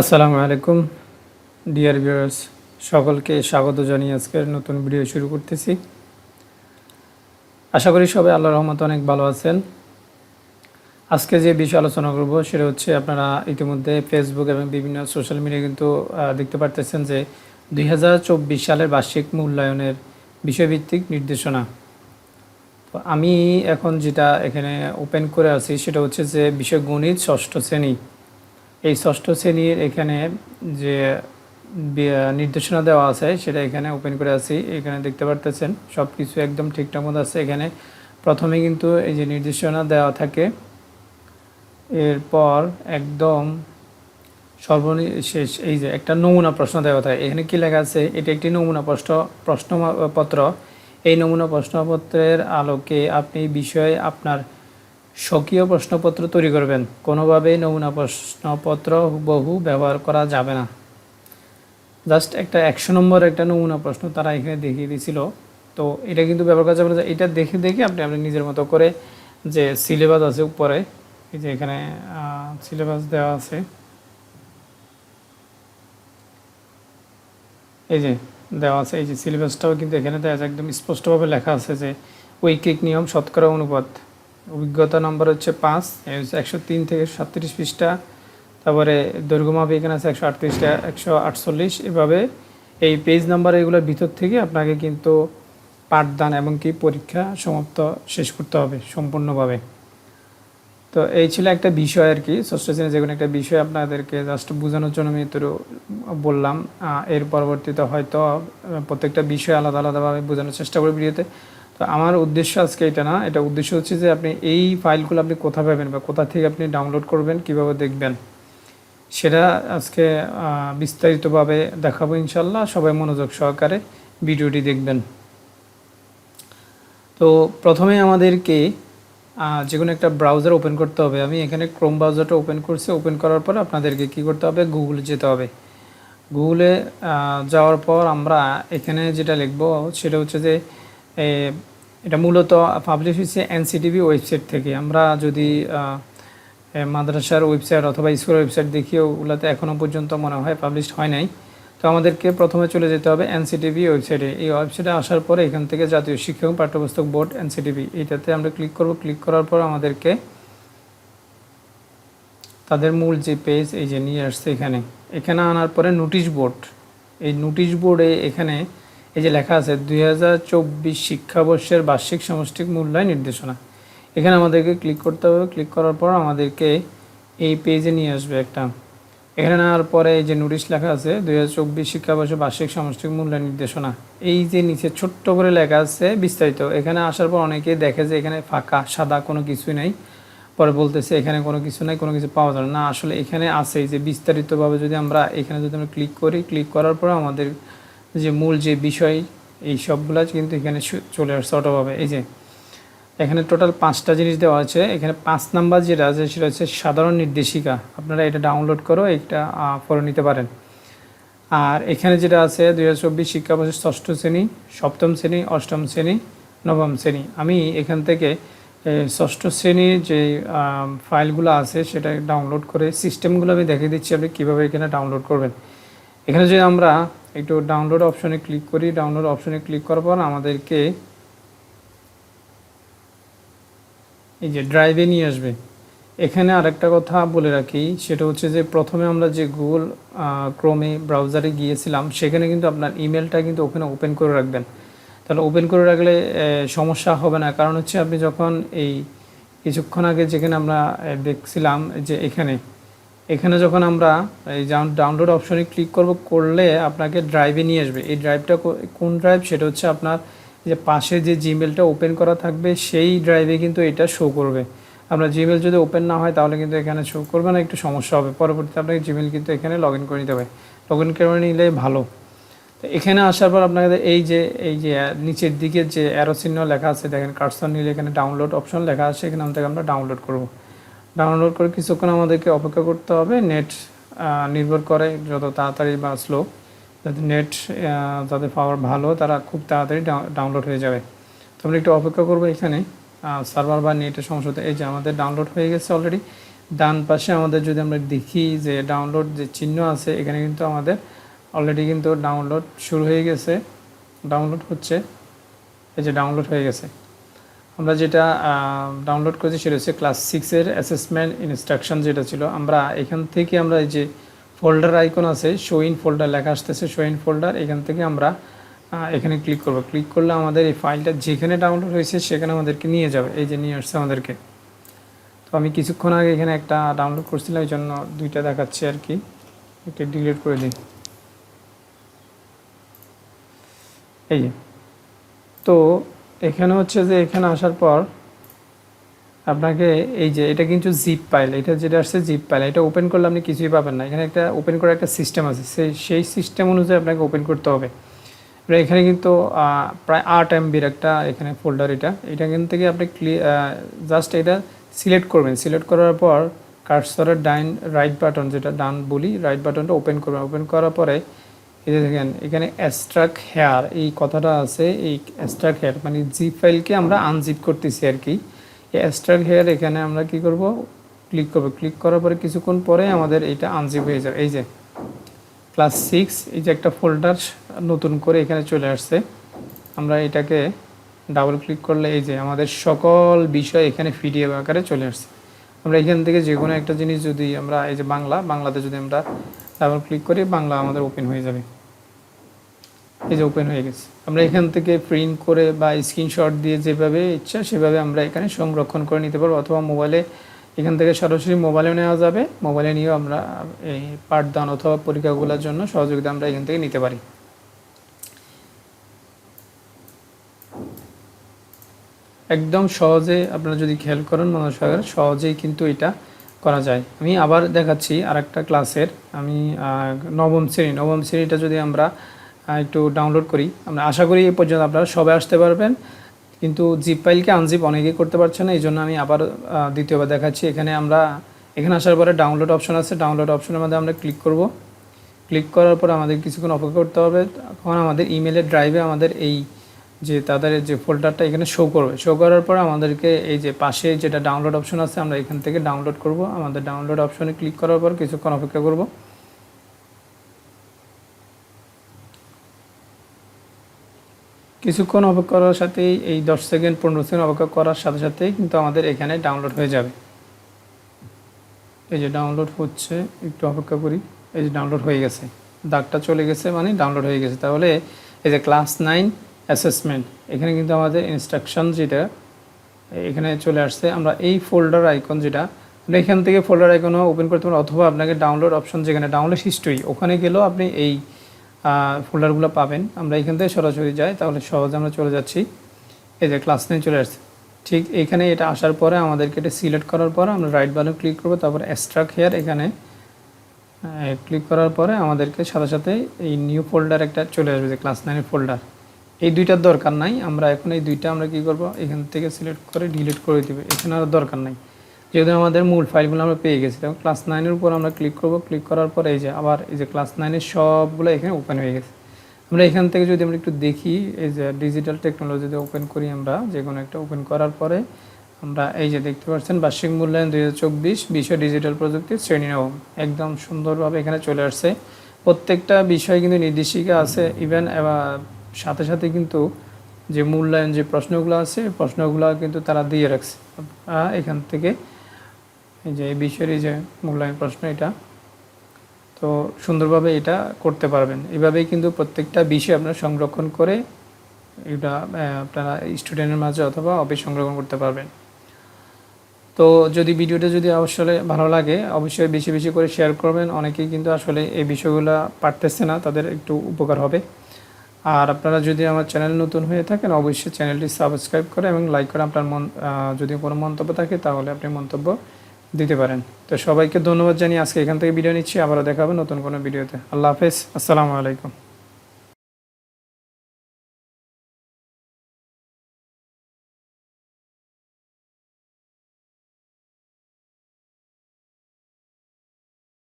আসসালামু আলাইকুম, dear viewers, সকলকে স্বাগত জানিয়ে আজকের নতুন ভিডিও শুরু করতেছি। আশা করি সবাই আল্লাহর রহমত অনেক ভালো আছেন। আজকে যে বিষয় আলোচনা করব সেটা হচ্ছে আপনারা ইতিমধ্যে ফেসবুক এবং বিভিন্ন সোশ্যাল মিডিয়া কিন্তু দেখতে পারতেছেন যে দুই হাজার চব্বিশ সালের বার্ষিক মূল্যায়নের বিষয়ভিত্তিক নির্দেশনা। তো আমি এখন যেটা এখানে ওপেন করে আছি সেটা হচ্ছে যে বিষয় গণিত ষষ্ঠ শ্রেণি। এই ষষ্ঠ শ্রেণির এখানে যে নির্দেশনা দেওয়া আছে, সেটা এখানে ওপেন করে আছি। এখানে দেখতে পারতেছেন সব কিছু একদম ঠিকঠাক মতো আছে। এখানে প্রথমে কিন্তু এই যে নির্দেশনা দেওয়া থাকে, এরপর একদম সর্বশেষ এই যে একটা নমুনা প্রশ্ন দেওয়া থাকে। এখানে কি লেখা আছে? এটা একটি নমুনা প্রশ্ন, প্রশ্নপত্র। এই নমুনা প্রশ্নপত্রের আলোকে আপনি বিষয়ে আপনার স্বকীয় প্রশ্নপত্র তৈরি করবেন। কোনোভাবেই নমুনা প্রশ্নপত্র বহু ব্যবহার করা যাবে না। জাস্ট একটা একশো নম্বর একটা নমুনা প্রশ্ন তারা এখানে দেখিয়ে দিয়েছিল তো এটা কিন্তু ব্যবহার করা যাবে না। এটা দেখে দেখে আপনি আপনি নিজের মতো করে যে সিলেবাস আছে উপরে, এই যে এখানে সিলেবাস দেওয়া আছে। এই যে দেওয়া আছে, এই যে সিলেবাসটাও কিন্তু এখানে দেওয়া আছে। একদম স্পষ্টভাবে লেখা আছে যে ঐকিক নিয়ম শতকরা অনুপাত। অভিজ্ঞতা নম্বর হচ্ছে পাঁচ একশো তিন থেকে সাতত্রিশ পৃষ্ঠা। তারপরে দৈর্ঘ্য মাপ এখানে আছে একশো আটত্রিশটা একশো আটচল্লিশ। এভাবে এই পেজ নাম্বার এগুলোর ভিতর থেকে আপনাকে কিন্তু পাঠদান এবং কি পরীক্ষা সমাপ্ত শেষ করতে হবে সম্পূর্ণভাবে। তো এই ছিল একটা বিষয় আর কি, ষষ্ঠ শ্রেণির যে কোনো একটা বিষয় আপনাদেরকে জাস্ট বোঝানোর জন্য আমি একটু বললাম। এর পরবর্তীতে হয়তো প্রত্যেকটা বিষয় আলাদা আলাদাভাবে বোঝানোর চেষ্টা করি ভিডিওতে। তো আমার উদ্দেশ্য আজকে এটা না, এটা উদ্দেশ্য হচ্ছে যে আপনি এই ফাইলগুলো আপনি কোথা পাবেন বা কোথা থেকে আপনি ডাউনলোড করবেন, কীভাবে দেখবেন, সেটা আজকে বিস্তারিতভাবে দেখাবো ইনশাল্লাহ সবাই মনোযোগ সহকারে ভিডিওটি দেখবেন। তো প্রথমে আমাদেরকে যে কোনো একটা ব্রাউজার ওপেন করতে হবে। আমি এখানে ক্রোম ব্রাউজারটা ওপেন করছি। ওপেন করার পর আপনাদেরকে কি করতে হবে? গুগলে যেতে হবে। গুগলে যাওয়ার পর আমরা এখানে যেটা লিখব, সেটা হচ্ছে যে এটা মূলত পাবলিশ হয়েছে এনসিটিভি ওয়েবসাইট থেকে। আমরা যদি মাদ্রাসার ওয়েবসাইট অথবা স্কুলের ওয়েবসাইট দেখি, ওগুলোতে এখনও পর্যন্ত মনে হয় পাবলিশ হয় নাই। তো আমাদেরকে প্রথমে চলে যেতে হবে এনসিটিভি ওয়েবসাইটে এই ওয়েবসাইটে আসার পরে এখান থেকে জাতীয় শিক্ষা এবং পাঠ্যপুস্তক বোর্ড এনসিটিভি এইটাতে আমরা ক্লিক করব। ক্লিক করার পর আমাদেরকে তাদের মূল যে পেজ এই যে নিয়ে আসছে এখানে। এখানে আনার পরে নোটিশ বোর্ড এই নোটিশ বোর্ডে এখানে এই যে লেখা আছে, দুই হাজার চব্বিশ শিক্ষাবর্ষের বার্ষিক সমষ্টিক মূল্যায়ন নির্দেশনা। এখানে আমাদেরকে ক্লিক করতে হবে। ক্লিক করার পর আমাদেরকে এই পেজে নিয়ে আসবে একটা। এখানে নেওয়ার পরে যে নোটিশ লেখা আছে, দুই হাজার চব্বিশ শিক্ষাবর্ষে বার্ষিক সমষ্টিক মূল্যায়ন নির্দেশনা। এই যে নিচে ছোট্ট করে লেখা আছে, বিস্তারিত। এখানে আসার পর অনেকেই দেখে যে এখানে ফাঁকা, সাদা কোনো কিছুই নেই। পরে বলতেছে, এখানে কোনো কিছু নাই, কোনো কিছু পাওয়া না। না, আসলে এখানে আছে। যে বিস্তারিতভাবে যদি আমরা এখানে যদি আমরা ক্লিক করি ক্লিক করার পর আমাদের যে মূল যে বিষয়, এই সবগুলা কিন্তু এখানে চলে আসছে অটোভাবে এই যে, এখানে টোটাল পাঁচটা জিনিস দেওয়া আছে। এখানে পাঁচ নাম্বার যেটা আছে, সেটা হচ্ছে সাধারণ নির্দেশিকা। আপনারা এটা ডাউনলোড করো এটা পড়ে নিতে পারেন। আর এখানে যেটা আছে, দুই হাজার চব্বিশ শিক্ষাবর্ষের ষষ্ঠ শ্রেণি, সপ্তম শ্রেণি, অষ্টম শ্রেণি, নবম শ্রেণি। আমি এখান থেকে ষষ্ঠ শ্রেণির যে ফাইলগুলো আছে, সেটা ডাউনলোড করে সিস্টেমগুলো আমি দেখিয়ে দিচ্ছি, আপনি কীভাবে এখানে ডাউনলোড করবেন। এখানে যদি আমরা একটু ডাউনলোড অপশনে ক্লিক করি। ডাউনলোড অপশনে ক্লিক করার পর আমাদেরকে এই যে ড্রাইভে নিয়ে আসবে। এখানে আরেকটা কথা বলে রাখি, সেটা হচ্ছে যে প্রথমে আমরা যে গুগল ক্রোমে ব্রাউজারে গিয়েছিলাম, সেখানে কিন্তু আপনার ইমেলটা কিন্তু ওখানে ওপেন করে রাখবেন। তাহলে ওপেন করে রাখলে সমস্যা হবে না। কারণ হচ্ছে আপনি যখন এই কিছুক্ষণ আগে যেখানে আমরা দেখছিলাম যে এখানে এখানে যখন আমরা এই ডাউনলোড অপশনে ক্লিক করব, করলে আপনাকে ড্রাইভে নিয়ে আসবে। এই ড্রাইভটা কোন ড্রাইভ সেটা হচ্ছে আপনার যে পাশে যে জিমেলটা ওপেন করা থাকবে, সেই ড্রাইভে কিন্তু এটা শো করবে। আপনার জিমেল যদি ওপেন না হয়, তাহলে কিন্তু এখানে শো করবে না, একটু সমস্যা হবে। পরবর্তীতে আপনাকে জিমেল কিন্তু এখানে লগ ইন করে নিতে হবে। লগ ইন করে নিলে ভালো। তো এখানে আসার পর আপনাদের এই যে এই যে নিচের দিকে যে অ্যারো চিহ্ন লেখা আছে, দেখেন কার্সন নিলে এখানে ডাউনলোড অপশন লেখা আছে, এখানে থেকে আমরা ডাউনলোড করব। ডাউনলোড করে কিছুক্ষণ আমাদেরকে অপেক্ষা করতে হবে। নেট নির্ভর করে যত তাড়াতাড়ি বা স্লো। যাতে নেট যাদের পাওয়ার ভালো, তারা খুব তাড়াতাড়ি ডাউনলোড হয়ে যাবে। তো আমরা একটু অপেক্ষা করব এখানে। সার্ভার বা নেটের সমস্যা এই যে আমাদের ডাউনলোড হয়ে গেছে অলরেডি ডান পাশে আমাদের যদি আমরা দেখি যে ডাউনলোড যে চিহ্ন আছে, এখানে কিন্তু আমাদের অলরেডি কিন্তু ডাউনলোড শুরু হয়ে গেছে। ডাউনলোড হচ্ছে। এই যে ডাউনলোড হয়ে গেছে। আমরা যেটা ডাউনলোড করেছি সেটা হচ্ছে ক্লাস সিক্সের অ্যাসেসমেন্ট ইনস্ট্রাকশন যেটা ছিল। আমরা এখান থেকে আমরা এই যে ফোল্ডার আইকন আছে শো ইন ফোল্ডার লেখা আসতেছে শো ইন ফোল্ডার এখান থেকে আমরা এখানে ক্লিক করব। ক্লিক করলে আমাদের এই ফাইলটা যেখানে ডাউনলোড হয়েছে সেখানে আমাদেরকে নিয়ে যাবে, এই যে নিয়ে আসছে আমাদেরকে। তো আমি কিছুক্ষণ আগে এখানে একটা ডাউনলোড করছিলাম, এই জন্য দুইটা দেখাচ্ছি আর কি। এটা ডিলিট করে দিই। এই যে। তো এখানে হচ্ছে যে এখানে আসার পর আপনাকে এই যে এটা কিন্তু জিপ পাইল এটা যেটা আসছে জিপ ফাইল এটা ওপেন করলে আপনি কিছুই পাবেন না। এখানে একটা ওপেন করার একটা সিস্টেম আছে, সেই সেই সিস্টেম অনুযায়ী আপনাকে ওপেন করতে হবে। এখানে কিন্তু প্রায় আট এমবির একটা এখানে ফোল্ডার এটা। এটা কিন্তু থেকে আপনি ক্লি জাস্ট এটা সিলেক্ট করবেন। সিলেক্ট করার পর কার্সরের ডাইন রাইট বাটন যেটা, ডান বলি রাইট বাটনটা ওপেন করবেন। ওপেন করার পরে এই যে দেখেন, এখানে অ্যাস্ট্রাক হেয়ার এই কথাটা আছে, এই অ্যাস্ট্রাক হেয়ার মানে জিপ ফাইলকে আমরা আনজিপ করতেছি আর কি। এই অ্যাস্ট্রাক হেয়ার এখানে আমরা কি করব? ক্লিক করব। ক্লিক করার পরে কিছুক্ষণ পরে আমাদের এটা আনজিপ হয়ে যাবে। এই যে ক্লাস সিক্স এই যে একটা ফোল্ডার নতুন করে এখানে চলে আসছে। আমরা এটাকে ডাবল ক্লিক করলে এই যে আমাদের সকল বিষয় এখানে পিডিএফ আকারে চলে আসছে। আমরা এখান থেকে যে কোনো একটা জিনিস যদি আমরা, এই যে বাংলা, বাংলাতে যদি আমরা ডাবল ক্লিক করে বাংলা আমাদের ওপেন হয়ে যাবে। এই যে ওপেন হয়ে গেছে। আমরা এখান থেকে প্রিন্ট করে বা স্ক্রিনশট দিয়ে যেভাবে ইচ্ছা সেভাবে আমরা এখানে সংরক্ষণ করে নিতে পারব। অথবা মোবাইলে এখান থেকে সরাসরি মোবাইলেও নেওয়া যাবে। মোবাইলে নিয়েও আমরা এই পাঠদান অথবা পরীক্ষাগুলোর জন্য সহযোগিতা আমরা এখান থেকে নিতে পারি। একদম সহজে আপনারা যদি খেয়াল করেন মানুষ সহজেই কিন্তু এটা করা যায়। আমি আবার দেখাচ্ছি আরেকটা ক্লাসের। আমি নবম শ্রেণি। নবম শ্রেণীটা যদি আমরা একটু ডাউনলোড করি, আমরা আশা করি এই পর্যন্ত আপনারা সবাই আসতে পারবেন। কিন্তু জিপ ফাইলকে আনজিপ অনেকেই করতে পারছে না এই জন্য আমি আবার দ্বিতীয়বার দেখাচ্ছি। এখানে আমরা, এখানে আসার পরে ডাউনলোড অপশন আছে। ডাউনলোড অপশনের মধ্যে আমরা ক্লিক করব। ক্লিক করার পর আমাদের কিছুক্ষণ অপেক্ষা করতে হবে। তখন আমাদের ইমেলের ড্রাইভে আমাদের এই যে তাদের যে ফোল্ডারটা এখানে শো করবে। শো করার পর আমাদেরকে এই যে পাশে যেটা ডাউনলোড অপশন আছে, আমরা এখান থেকে ডাউনলোড করব। আমাদের ডাউনলোড অপশনে ক্লিক করার পর কিছুক্ষণ অপেক্ষা করব। কিছুক্ষণ অপেক্ষা করার সাথেই, এই দশ সেকেন্ড, পনেরো সেকেন্ড অপেক্ষা করার সাথে সাথেই কিন্তু আমাদের এখানে ডাউনলোড হয়ে যাবে। এই যে ডাউনলোড হচ্ছে, একটু অপেক্ষা করি। এই যে ডাউনলোড হয়ে গেছে। দাগটা চলে গেছে মানে ডাউনলোড হয়ে গেছে। তাহলে এই যে ক্লাস নাইন অ্যাসেসমেন্ট এখানে কিন্তু আমাদের ইনস্ট্রাকশন যেটা, এখানে চলে আসছে, আমরা এই ফোল্ডার আইকন যেটা এখান থেকে ফোল্ডার আইকনও ওপেন করতে পারেন অথবা আপনাকে ডাউনলোড অপশন যেখানে ডাউনলোড হিস্ট্রি ওখানে গেলেও আপনি এই ফোল্ডারগুলো পাবেন। আমরা এখান থেকে সরাসরি যাই, তাহলে সহজে আমরা চলে যাচ্ছি। এই যে ক্লাস নাইন চলে আসছে। ঠিক এখানে এটা আসার পরে আমাদেরকে এটা সিলেক্ট করার পরে আমরা রাইট বাটন ক্লিক করব, তারপর এক্সট্রাক হেয়ার এখানে ক্লিক করার পরে আমাদেরকে সাথে সাথে এই নিউ ফোল্ডার একটা চলে আসবে যে ক্লাস নাইনের ফোল্ডার এই দুইটার দরকার নাই। আমরা এখন এই দুইটা আমরা কি করব? এখান থেকে সিলেক্ট করে ডিলিট করে দিব। এখানে আর দরকার নাই। যেহেতু আমাদের মূল ফাইলগুলো আমরা পেয়ে গেছি, তখন ক্লাস নাইনের উপর আমরা ক্লিক করব। ক্লিক করার পরে এই যে আবার এই যে ক্লাস নাইনের সবগুলো এখানে ওপেন হয়ে গেছে। আমরা এখান থেকে যদি আমরা একটু দেখি, এই যে ডিজিটাল টেকনোলজিতে ওপেন করি আমরা, যে কোনো একটা ওপেন করার পরে আমরা এই যে দেখতে পাচ্ছেন, বার্ষিক মূল্যায়ন দুই হাজার চব্বিশ বিশ্ব ডিজিটাল প্রযুক্তির শ্রেণি নবম। একদম সুন্দরভাবে এখানে চলে আসছে। প্রত্যেকটা বিষয় কিন্তু নির্দেশিকা আছে ইভেন সাথে সাথে কিন্তু যে মূল্যায়ন, যে প্রশ্নগুলো আছে প্রশ্নগুলো কিন্তু তারা দিয়ে রাখছে। এখান থেকে এই যে, এই বিষয়ের এই যে মূল্যায়ন প্রশ্ন এটা, তো সুন্দরভাবে এটা করতে পারবেন। এভাবেই কিন্তু প্রত্যেকটা বিষয় আপনারা সংরক্ষণ করে এটা আপনারা স্টুডেন্টের মাঝে অথবা অফিস সংরক্ষণ করতে পারবেন। তো যদি ভিডিওটা যদি আসলে ভালো লাগে, অবশ্যই বেশি বেশি করে শেয়ার করবেন। অনেকেই কিন্তু আসলে এই বিষয়গুলো পারতেছে না, তাদের একটু উপকার হবে। আর আপনারা যদি আমার চ্যানেল নতুন হয়ে থাকেন, অবশ্যই চ্যানেলটি সাবস্ক্রাইব করে এবং লাইক করে আপনার মন যদি কোনো মন্তব্য থাকে তাহলে আপনি মন্তব্য দিতে পারেন। তো সবাইকে ধন্যবাদ জানিয়ে আজকে এখান থেকে ভিডিও নিচ্ছি। আবারও দেখাবো নতুন কোনো ভিডিওতে। আল্লাহ হাফেজ। আসসালামু আলাইকুম।